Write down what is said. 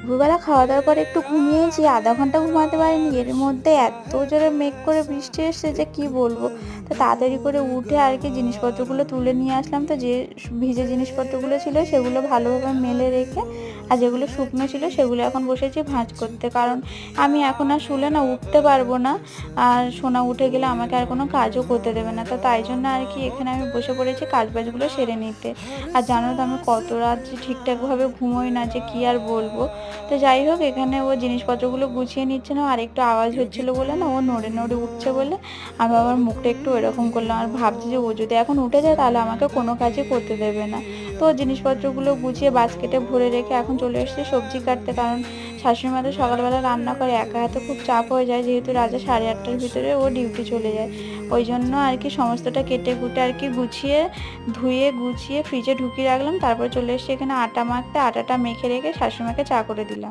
দুপুরবেলা খাওয়া দাওয়ার পরে একটু ঘুমিয়েছি আধা ঘণ্টা ঘুমাতে পারিনি, এর মধ্যে এত জোরে মেঘ করে বৃষ্টি এসছে যে কি বলব? তো তাড়াতাড়ি করে উঠে আর কি জিনিসপত্রগুলো তুলে নিয়ে আসলাম। তো যে ভিজে জিনিসপত্রগুলো ছিল সেগুলো ভালোভাবে মেলে রেখে আর যেগুলো শুকনো ছিল সেগুলো এখন বসেছি ভাঁজ করতে। কারণ আমি এখন আর শুলে না উঠতে পারব না। আর সোনা উঠে গেলে আমাকে আর কোনো কাজও করতে দেবে না। তো তাই জন্য আর কি এখানে আমি বসে পড়েছি কাজ বাজগুলো সেরে নিতে। আর জানো তো আমি কত রাত ঠিকঠাকভাবে ঘুমোই না যে কি আর বলব? তো যাই হোক, এখানে ও জিনিসপত্রগুলো গুছিয়ে নিচ্ছে না আর একটু আওয়াজ হচ্ছিল বলে না, ও নড়ে নড়ে উঠছে বলে। আমি আবার মুখটা একটু এরকম করলাম, আর ভাবছি যে ও যদি এখন উঠে যায় তাহলে আমাকে কোনো কাজই করতে দেবে না। তো জিনিসপত্রগুলো গুছিয়ে বাস্কেটে ভরে রেখে এখন চলে এসছে সবজি কাটতে, কারণ শাশুড়ি মাদের সকালবেলা রান্না করে একা হাতে খুব চাপ হয়ে যায়, যেহেতু রাজা সাড়ে আটটার ভিতরে ও ডিউটি চলে যায়। ওই জন্য আর কি সমস্তটা কেটে কুটে আর কি গুছিয়ে, ধুয়ে, গুছিয়ে ফ্রিজে ঢুকিয়ে রাখলাম। তারপর চলে এসে এখানে আটা মাখতে। আটাটা মেখে রেখে শাশুড়িমাকে চা করে দিলাম।